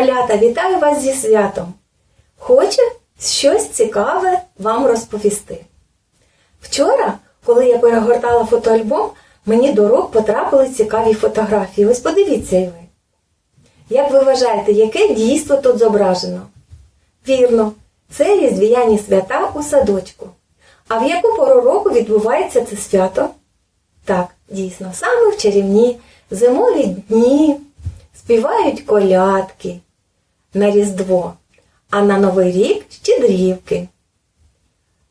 Малята, вітаю вас зі святом! Хочу щось цікаве вам розповісти. Вчора, коли я перегортала фотоальбом, мені до рук потрапили цікаві фотографії. Ось подивіться і ви. Як ви вважаєте, яке дійство тут зображено? Вірно, це різдвяні свята у садочку. А в яку пору року відбувається це свято? Так, дійсно, саме в чарівні зимові дні співають колядки на Різдво, а на Новий рік щедрівки.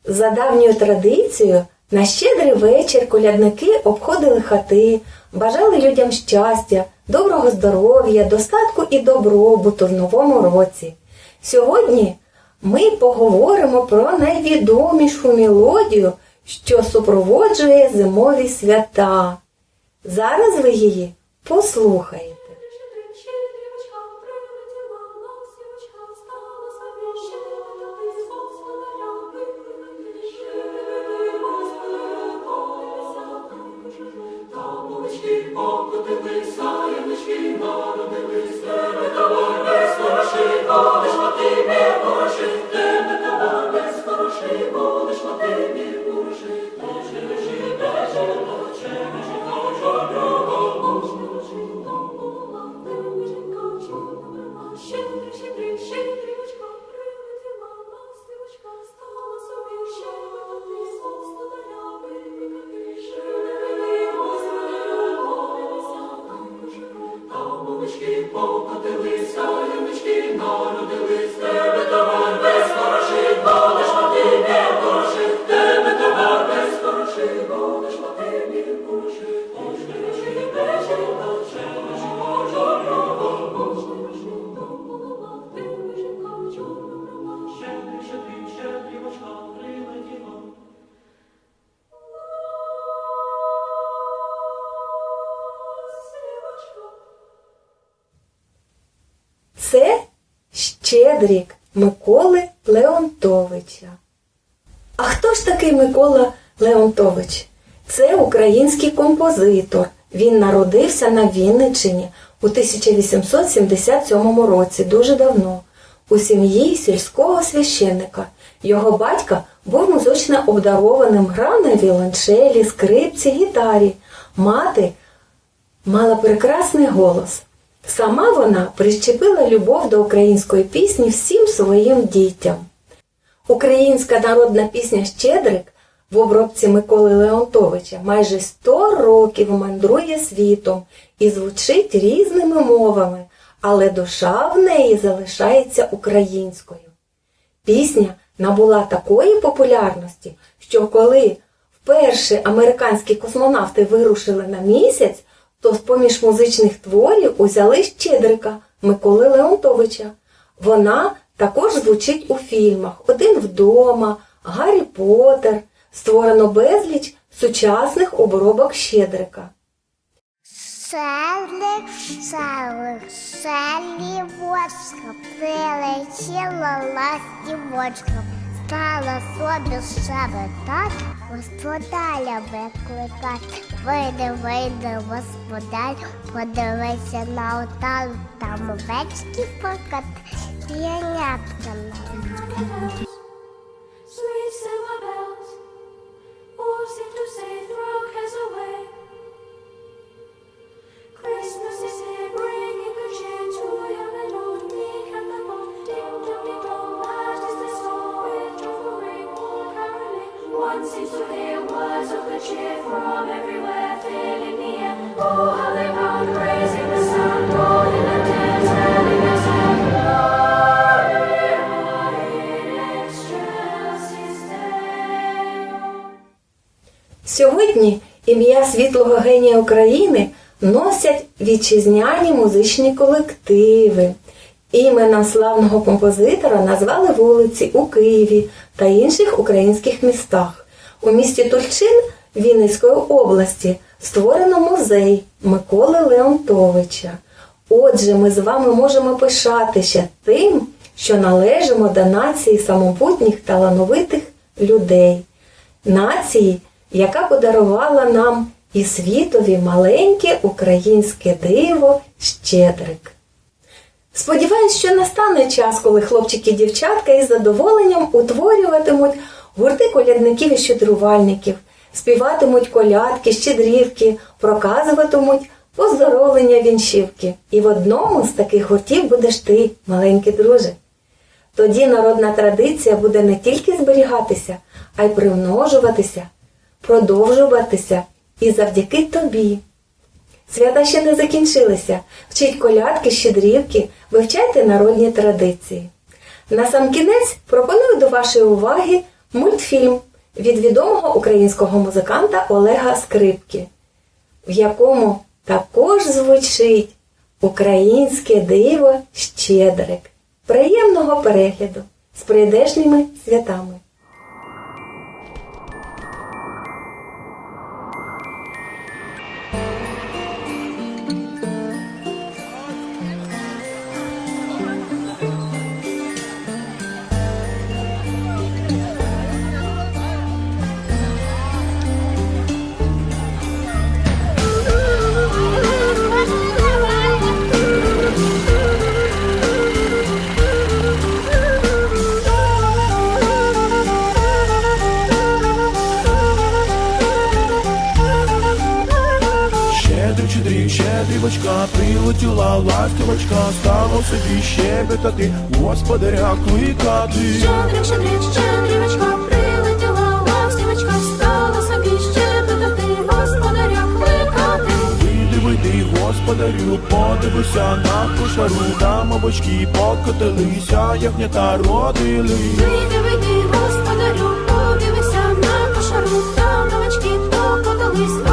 За давньою традицією, на щедрий вечір колядники обходили хати, бажали людям щастя, доброго здоров'я, достатку і добробуту в новому році. Сьогодні ми поговоримо про найвідомішу мелодію, що супроводжує зимові свята. Зараз ви її послухаєте. Покотилися, янички народились, тебе товар без хороший, будеш ти не хороший, Щедрік Миколи Леонтовича. А хто ж такий Микола Леонтович? Це український композитор. Він народився на Вінниччині у 1877 році, дуже давно, у сім'ї сільського священника. Його батько був музично обдарованим, грав на віолончелі, скрипці, гітарі. Мати мала прекрасний голос. Сама вона прищепила любов до української пісні всім своїм дітям. Українська народна пісня Щедрик в обробці Миколи Леонтовича майже 100 років мандрує світом і звучить різними мовами, але душа в неї залишається українською. Пісня набула такої популярності, що коли вперше американські космонавти вирушили на місяць, то з-поміж музичних творів узяли Щедрика Миколи Леонтовича. Вона також звучить у фільмах Один вдома, Гаррі Поттер. Створено безліч сучасних обробок Щедрика. Селик, селик, селівочка, прилетіла ластівочка, стала собі так, господаря викликать. Вийди, вийди, господар, подивися на отар, там овечки покат, п'янятка. Sweet Сьогодні ім'я світлого генія України носять вітчизняні музичні колективи. Іменем славного композитора назвали вулиці у Києві та інших українських містах. У місті Тульчин Вінницької області створено музей Миколи Леонтовича. Отже, ми з вами можемо пишатися тим, що належимо до нації самобутніх талановитих людей, нації, яка подарувала нам і світові маленьке українське диво Щедрик. Сподіваюсь, що настане час, коли хлопчики і дівчатка із задоволенням утворюватимуть гурти колядників і щедрувальників, співатимуть колядки, щедрівки, проказуватимуть поздоровлення вінчівки. І в одному з таких гуртів будеш ти, маленький друже. Тоді народна традиція буде не тільки зберігатися, а й примножуватися, продовжуватися і завдяки тобі. Свята ще не закінчилися. Вчіть колядки, щедрівки, вивчайте народні традиції. На сам кінець пропоную до вашої уваги мультфільм від відомого українського музиканта Олега Скрипки, в якому також звучить українське диво Щедрик. Приємного перегляду з прийдешніми святами! Собі щебетати, господаря кликати. Щедрик, щедрик, щедрівочка, прилетіла ластівочка, стала собі щебетати, господаря кликати. Вийди, вийди, господарю, подивися на кошару, там овочки покотилися, ягнята родили. Вийди, вийди, господарю, подивися на кошару, там новачки покотались,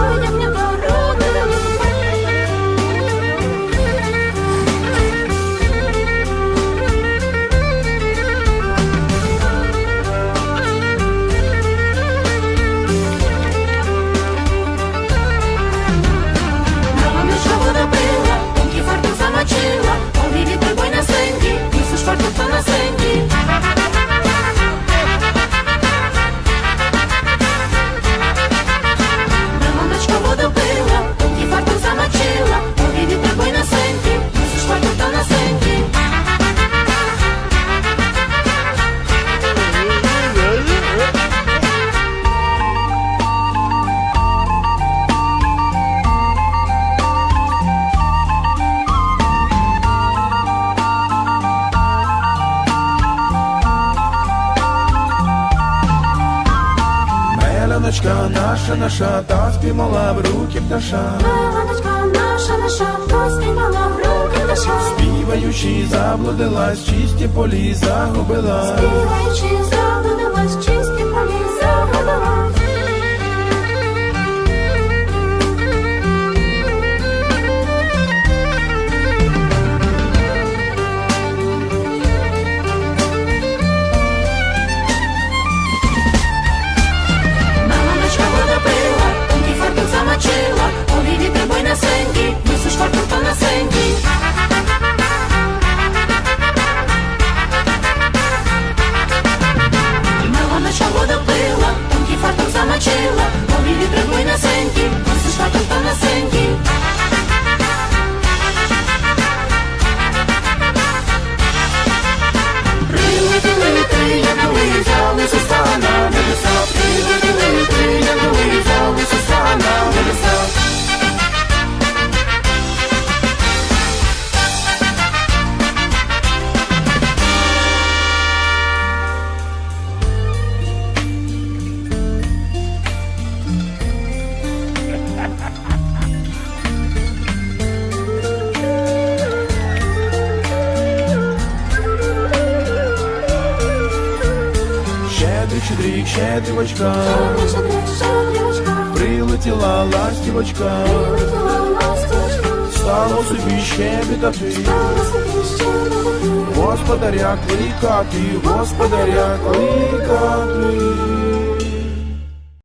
Меляночка наша, наша, та спіймала в руки пташа. Миланочка наша, наша, поспіймала в руки наша. Співаючи, заблудилась, чисті полі загубила. Співаючи, Щедрик, четыре щедрівочка, прилетіла ластівочка, стало собі щебетати. стала собі щебетати. Господаря кликати, господаря кликати.